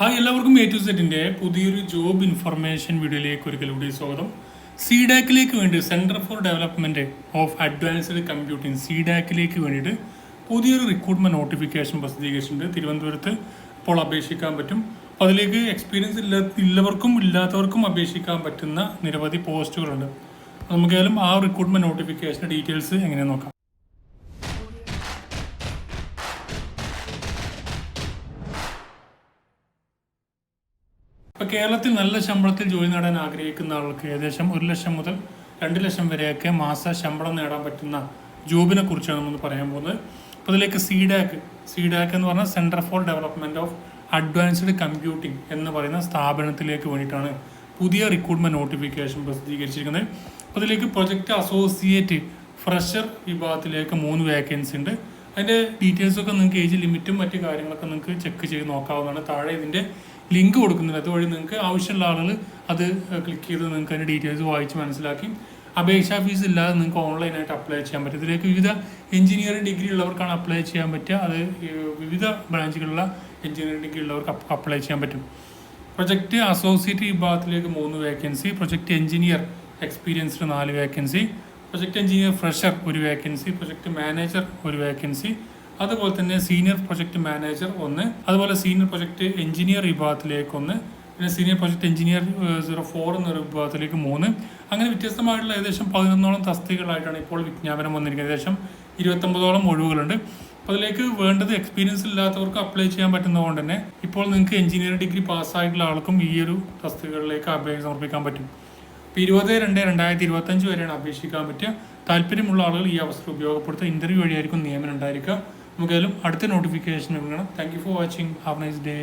Hi എല്ലാവർക്കും A to സെറ്റിന്റെ പുതിയൊരു ജോബ് ഇൻഫർമേഷൻ വീഡിയോയിലേക്ക് ഒരിക്കൽ കൂടി സ്വാഗതം. സിഡാക്കിലേക്ക് വേണ്ടി centre for development of advanced computing സിഡാക്കിലേക്ക് വേണ്ടിയിട്ട് പുതിയൊരു റിക്രൂട്ട്മെന്റ് നോട്ടിഫിക്കേഷൻ പ്രസിദ്ധീകരിച്ചിട്ടുണ്ട്. തിരുവനന്തപുരത്ത് ഇപ്പോൾ അപേക്ഷിക്കാൻ പറ്റും. അപ്പോൾ അതിലേക്ക് എക്സ്പീരിയൻസ് ഇല്ല ഇല്ലവർക്കും ഇല്ലാത്തവർക്കും അപേക്ഷിക്കാൻ പറ്റുന്ന നിരവധി പോസ്റ്റുകളുണ്ട് നമുക്കായാലും ആ റിക്രൂട്ട്മെന്റ് നോട്ടിഫിക്കേഷന്റെ ഡീറ്റെയിൽസ് എങ്ങനെ നോക്കാം. ഇപ്പൊ കേരളത്തിൽ നല്ല ശമ്പളത്തിൽ ജോലി നേടാൻ ആഗ്രഹിക്കുന്ന ആൾക്ക് ഏകദേശം ഒരു ലക്ഷം മുതൽ രണ്ട് ലക്ഷം വരെയൊക്കെ മാസ ശമ്പളം നേടാൻ പറ്റുന്ന ജോബിനെ കുറിച്ചാണ് നമ്മൾ പറയാൻ പോകുന്നത്. അപ്പോൾ ഇതിലേക്ക് സീഡാക്ക് സീഡാക്ക് എന്ന് പറഞ്ഞാൽ centre for development of advanced computing എന്ന് പറയുന്ന സ്ഥാപനത്തിലേക്ക് വേണ്ടിയിട്ടാണ് പുതിയ റിക്രൂട്ട്മെന്റ് നോട്ടിഫിക്കേഷൻ പ്രസിദ്ധീകരിച്ചിരിക്കുന്നത്. അപ്പോൾ ഇതിലേക്ക് പ്രൊജക്ട് അസോസിയേറ്റ് ഫ്രഷർ വിഭാഗത്തിലേക്ക് മൂന്ന് വേക്കൻസി ഉണ്ട്. അതിന്റെ ഡീറ്റെയിൽസ് ഒക്കെ നിങ്ങൾക്ക് ഏജ് ലിമിറ്റും മറ്റു കാര്യങ്ങളൊക്കെ നിങ്ങൾക്ക് ചെക്ക് ചെയ്ത് നോക്കാവുന്നതാണ്. താഴെ ഇതിന്റെ ലിങ്ക് കൊടുക്കുന്നുണ്ട്. അതുവഴി നിങ്ങൾക്ക് ആവശ്യമുള്ള ആളുകൾ അത് ക്ലിക്ക് ചെയ്ത് നിങ്ങൾക്ക് അതിന്റെ ഡീറ്റെയിൽസ് വായിച്ച് മനസ്സിലാക്കി. അപേക്ഷാ ഫീസ് ഇല്ലാതെ നിങ്ങൾക്ക് ഓൺലൈനായിട്ട് അപ്ലൈ ചെയ്യാൻ പറ്റും. ഇതിലേക്ക് വിവിധ എഞ്ചിനീയറിംഗ് ഡിഗ്രി ഉള്ളവർക്കാണ് അപ്ലൈ ചെയ്യാൻ പറ്റുക. അത് വിവിധ ബ്രാഞ്ചുകളിലുള്ള എഞ്ചിനീയറിംഗ് ഡിഗ്രി ഉള്ളവർക്ക് അപ്ലൈ ചെയ്യാൻ പറ്റും. പ്രൊജക്റ്റ് അസോസിയേറ്റ് വിഭാഗത്തിലേക്ക് മൂന്ന് വേക്കൻസി പ്രൊജക്റ്റ് എഞ്ചിനീയർ എക്സ്പീരിയൻസ്ഡ് നാല് വേക്കൻസി പ്രൊജക്റ്റ് എഞ്ചിനീയർ ഫ്രഷർ ഒരു വേക്കൻസി പ്രൊജക്റ്റ് മാനേജർ ഒരു വേക്കൻസി അതുപോലെ തന്നെ സീനിയർ പ്രൊജക്ട് മാനേജർ ഒന്ന് അതുപോലെ സീനിയർ പ്രൊജക്ട് എഞ്ചിനീയർ വിഭാഗത്തിലേക്ക് ഒന്ന് പിന്നെ senior project engineer zero four എന്നൊരു വിഭാഗത്തിലേക്ക് മൂന്ന്. അങ്ങനെ വ്യത്യസ്തമായിട്ടുള്ള ഏകദേശം പതിനൊന്നോളം തസ്തികളായിട്ടാണ് ഇപ്പോൾ വിജ്ഞാപനം വന്നിരിക്കുന്നത്. ഏകദേശം ഇരുപത്തൊമ്പതോളം ഒഴിവുകളുണ്ട്. അപ്പോൾ അതിലേക്ക് വേണ്ടത് എക്സ്പീരിയൻസ് ഇല്ലാത്തവർക്ക് അപ്ലൈ ചെയ്യാൻ പറ്റുന്നതുകൊണ്ട് തന്നെ ഇപ്പോൾ നിങ്ങൾക്ക് എഞ്ചിനീയറിംഗ് ഡിഗ്രി പാസ്സായിട്ടുള്ള ആൾക്കും ഈ ഒരു തസ്തികകളിലേക്ക് അപേക്ഷ സമർപ്പിക്കാൻ പറ്റും. ഇപ്പോൾ ഇരുപത് രണ്ട് രണ്ടായിരത്തി ഇരുപത്തഞ്ച് വരെയാണ് അപേക്ഷിക്കാൻ പറ്റുക. താല്പര്യമുള്ള ആളുകൾ ഈ അവസരം ഉപയോഗപ്പെടുത്തുക. ഇന്റർവ്യൂ വഴിയായിരിക്കും നിയമനം ഉണ്ടായിരിക്കുക. നമുക്കായാലും അടുത്ത നോട്ടിഫിക്കേഷൻ വേണം thank you for watching have nice day